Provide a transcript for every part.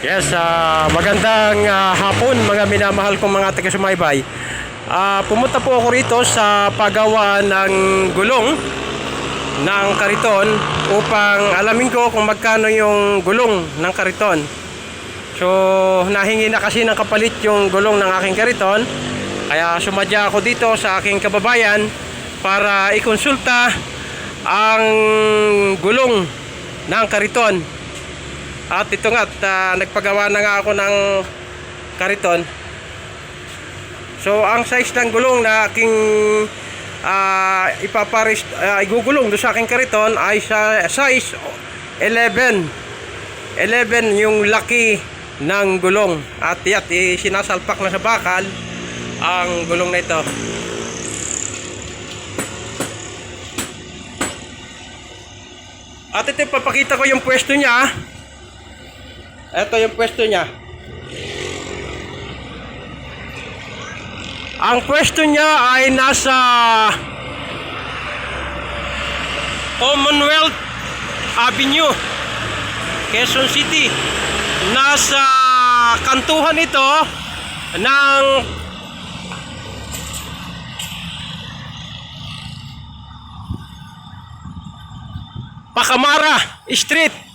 Yes, ah, magandang ah, hapon mga minamahal kong mga taga-sumaybay. Ah, pumunta po ako rito sa paggawa ng gulong ng kariton upang alamin ko kung magkano yung gulong ng kariton. So, nahingi na kasi ng kapalit yung gulong ng aking kariton. Kaya sumadya ako dito sa aking kababayan para ikonsulta ang gulong ng kariton. At ito nga, at, ah, nagpagawa na nga ako ng kariton. So, ang size ng gulong na aking ah, ipaparis, ah, igugulong doon sa aking kariton ay sa size 11. 11 yung laki ng gulong. At yat, sinasalpak na sa bakal ang gulong na ito. At ito, papakita ko yung pwesto niya. Ito yung pwesto niya. Ang pwesto niya ay nasa Commonwealth Avenue, Quezon City. Nasa kantuhan ito ng Pacamara Street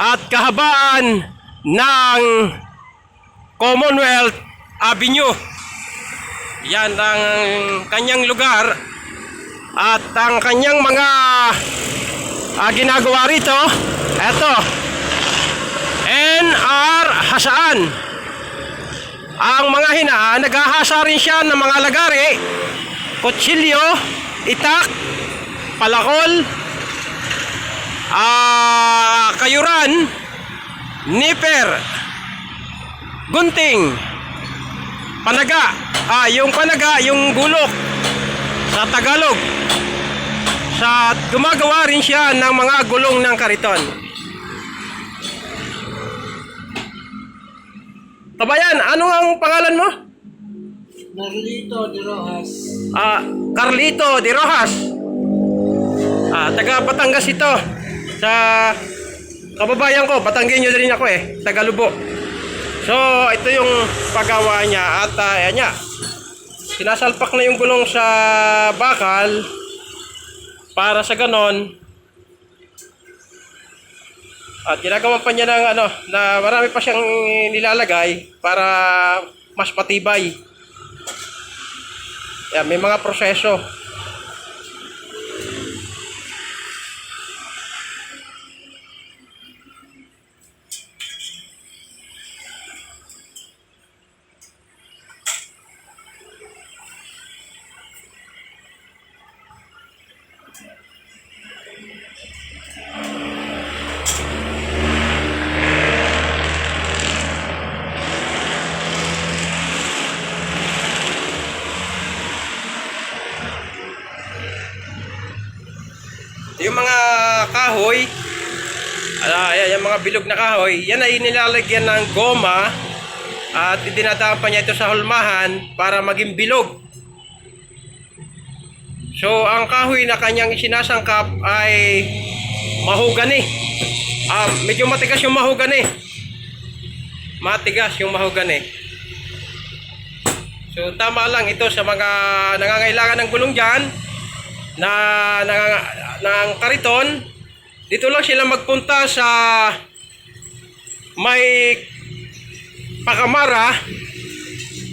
at kahabaan ng Commonwealth Avenue. Yan ang kanyang lugar at ang kanyang mga ah, ginagawa rito. Eto. NR Hasaan. Ang mga hina, naghahasa rin siya ng mga lagari, kutsilyo, itak, palakol, ah kayuran, nipper, gunting, panaga. Ah, yung panaga, yung gulok sa Tagalog. Sa gumagawa rin siya ng mga gulong ng kariton. Tabayan, ano ang pangalan mo? Narlito de Rojas. Ah, Carlito de Rojas. Ah, taga Batangas ito. Sa kababayan ko, Batanggenyo din ako eh, taga Lubo. So, ito yung paggawa niya at uh, ayan niya. Sinasalpak na yung gulong sa bakal para sa ganon at ginagawa pa niya ng ano na marami pa siyang nilalagay para mas matibay. Yan, may mga proseso. Yung mga kahoy, ah, ayan, yung mga bilog na kahoy, yan ay nilalagyan ng goma at dinadaan pa niya ito sa hulmahan para maging bilog. So, ang kahoy na kanyang isinasangkap ay mahugani. Ah, medyo matigas yung mahugani. Matigas yung mahugani. So, tama lang ito sa mga nangangailangan ng gulong dyan na, na ng kariton dito lang sila magpunta sa may Pacamara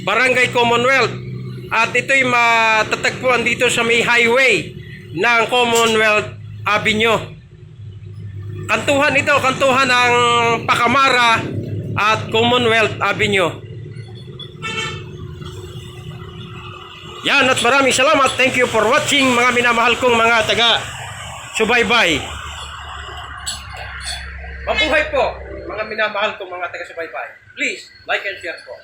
Barangay Commonwealth at ito'y matatagpuan dito sa may highway ng Commonwealth Avenue kantuhan ito kantuhan ng Pacamara at Commonwealth Avenue Yan at maraming salamat. Thank you for watching mga minamahal kong mga taga subaybay. Mabuhay po mga minamahal kong mga taga subaybay. Please like and share po.